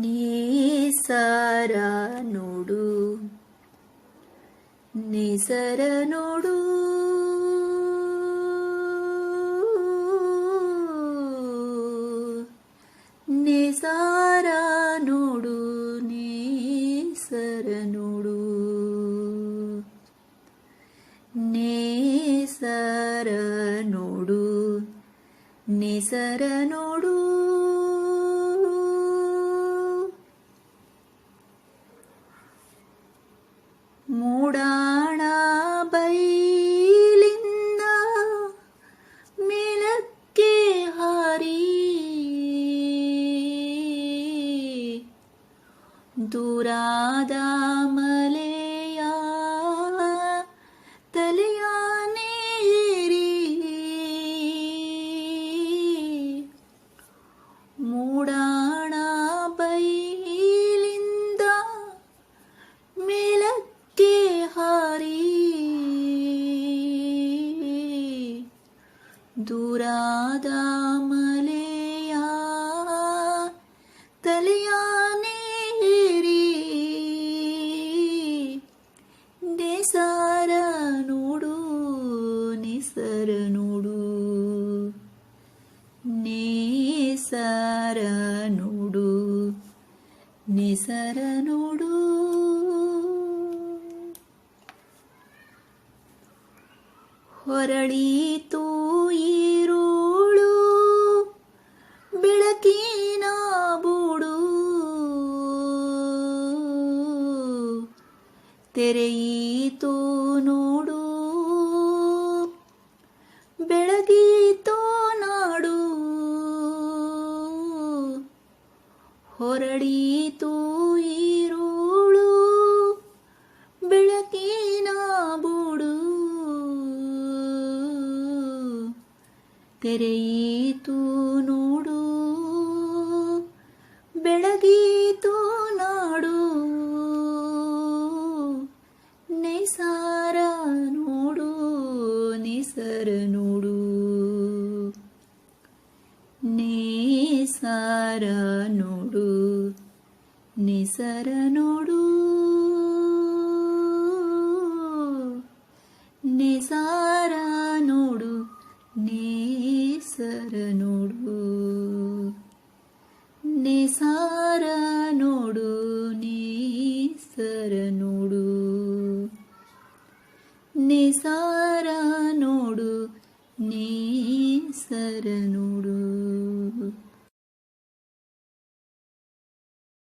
ನೇಸರ ನೋಡು ನಿಸರ ನೋಡು ನಿಸಾರ ನೋಡು ನೇಸರ ನೋಡು ನೇಸರ ನೋಡು ನಿಸರ ನೋಡು ಮೂಡಾಣ ಬೈಲಿಂದ ಮೇಲಕ್ಕೆ ಹಾರಿ. ದೂರಾದ ಮಲೆಯ ದೂರಾದ ಮಲೆಯ ತಲೆಯ ನೇರಿ ನೇಸಾರ ನೋಡು ನಿಸರ ನೋಡು ನೇಸರ ನೋಡು ನಿಸರ ನೋಡು ಹೊರಳೀತು ತೆರೆಯಿತು ನೋಡು. ಬೆಳಗೀತೋ ನಾಡು. ಹೊರಡೀತು ಈರುಳು. ಬೆಳಕಿನ ಬೂಡು. ತೆರೆಯಿತು ನೋಡು. ಬೆಳಗೀತು ನೇಸಾರ ನೋಡು, ನಿಸರ ನೋಡು. ನಿಸಾರ ನೋಡು, ನೇಸರ ನೋಡು. ನಿಸಾರ ನೋಡು, ನೇಸರ ನೋಡು. ನಿಸಾರ ನೋಡು, ನೇಸರ ನೋಡು.